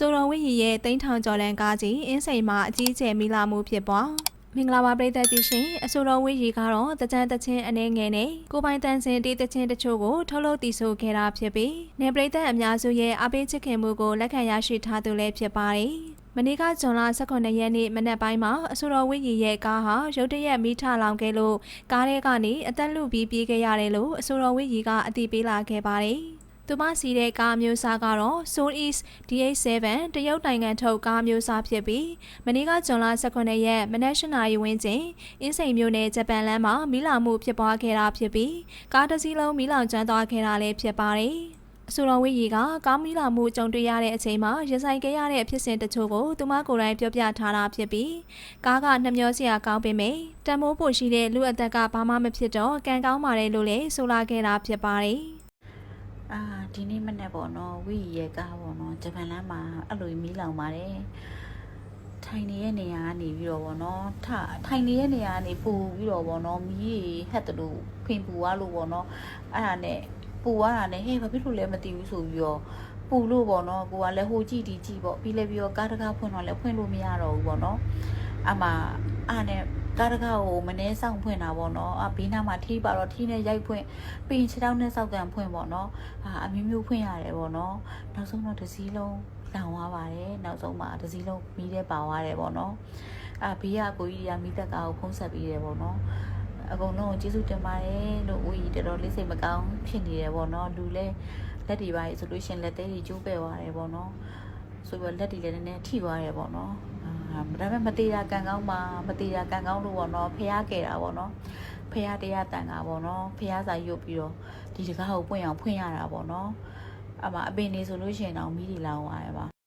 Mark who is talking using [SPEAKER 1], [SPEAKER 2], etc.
[SPEAKER 1] ဆိုတော်ဝင်းရီရဲ့တိန်းထောင်ကျော်လန်ကားကြီးအင်းစိန်မှာအကြီးအကျယ်မိလာမှုဖြစ်ပွားမင်္ဂလာပါပရိသတ်ကြီးရှင်အဆိုတော်ဝင်းရီကတော့တကြံတချင်းအနေငယ်နဲ့ကိုပိုင်တန်စင်တေးတချင်းတချို့ကိုထုတ်လုပ်တည်ဆိုခဲ့တာဖြစ်ပြီးနေပရိသတ်အများစုရဲ့အပေးချစ်ခင်မှုကိုလက်ခံရရှိထားသူလည်းဖြစ်ပါတယ်မနေ့ကဇွန်လ18ရက်နေ့မနက်ပိုင်းမှာအဆိုတော်ဝင်းရီရဲ့ကားဟာရုတ်တရက်မိထလောင်ခဲ့လို့ကားထဲကနေအသက်လူပြီးပြေးခဲ့ရတယ်လို့အဆိုတော်ဝင်းရီကအသိပေးလာခဲ့ပါတယ်။ သူမစီတဲ့ကားမျိုးစားကတော့ Soul East DH7 တရုတ်နိုင်ငံထုတ်ကားမျိုးစားဖြစ်ပြီးမနေ့ကဇွန်လ18ရက်မနက်၈နာရီဝန်းကျင်အင်းစိန်မြို့နယ်ဂျပန်လမ်းမှာမီးလောင်မှုဖြစ်ပွားခဲ့တာဖြစ်ပြီးကားတစ်စီးလုံးမီးလောင်ကျွမ်းသွားခဲ့တာလည်းဖြစ်ပါတယ်။အဆိုတော်ဝိရီကကားမီးလာမှုကြုံတွေ့ရတဲ့အချိန်မှာရင်ဆိုင်ခဲ့ရတဲ့ဖြစ်စဉ်တချို့ကိုသူမကိုယ်တိုင်ပြောပြထားတာဖြစ်ပြီးကားကနှမျောစရာကောင်းပေမဲ့တံမိုးဖို့ရှိတဲ့လူအသက်ကဘာမှမဖြစ်တော့ကံကောင်းပါတယ်လို့လည်းဆိုလာခဲ့တာဖြစ်ပါတယ်။
[SPEAKER 2] အာဒီနေ့မနေ့ပေါ့နော်ဝီရဲ့ကားပေါ့နော်ဂျပန်လမ်းမှာအဲ့လိုမီးလောင်ပါတယ်ထိုင်နေတဲ့နေရာကနေပြီးတော့ပေါ့နော်ထထိုင်နေတဲ့နေရာကနေပူပြီးတော့ပေါ့နော်မီးရေဟက်တလို့ဖင်ပူသွားလို့ပေါ့နော်အဲ့ဒါနဲ့ပူသွားတာနဲ့ဟဲ့ဘာဖြစ်လို့လဲမသိဘူးဆိုပြီးတော့ပူလို့ပေါ့နော်ကိုကလည်းဟိုကြည့်ဒီကြည့်ပေါ့ပြီးလည်းပြီးတော့ကားတကားဖွင့်တော့လည်းဖွင့်လို့မရတော့ဘူးပေါ့နော် အမှအားနဲ့ကားတကားကိုမနှဲဆောင်ဖွင့်တာပေါ့နော်အဘေးနားမှာထီးပါတော့ထီးနဲ့ရိုက်ဖွင့်ပြီးရင်ခြေထောက်နဲ့စောက်ကန်ဖွင့်ပေါ့နော်အာအမျိုးမျိုးဖွင့်ရတယ်ပေါ့နော်နောက်ဆုံးတော့တစ်စီးလုံးလောင်သွားပါတယ်နောက်ဆုံးမှာတစ်စီးလုံးမီးတဲ့ပါသွားတယ်ပေါ့နော်အာဘေးကကိုကြီးကမီးသက်ကားကိုဖုံးဆက်ပြီးတယ်ပေါ့နော်အကုန်လုံးကိုကျေးဇူးတင်ပါတယ်လို့ဦးကြီးတော်တော်လေးစိတ်မကောင်းဖြစ်နေတယ်ပေါ့နော်လူလဲလက်တွေပါဆိုလို့ရှရင်လက်သေးတွေကျိုးပဲ့သွားတယ်ပေါ့နော်ဆိုပြီးလက်တွေလည်းနည်းနည်းထိသွားတယ်ပေါ့နော်အာ ဒါပေမဲ့မသေးတာကံကောင်းပါမသေးတာကံကောင်းလို့ပေါ့နော်ဖះခဲ့တာပေါ့နော်ဖះတရားတန်တာပေါ့နော်ဖះစာရုပ်ပြီးတော့ဒီတကားကိုပွင့်အောင်ဖွင့်ရတာပေါ့နော်အမအပင်နေဆိုလို့ရှိရင်တော့မီးတွေလောင်သွားတယ်ပါ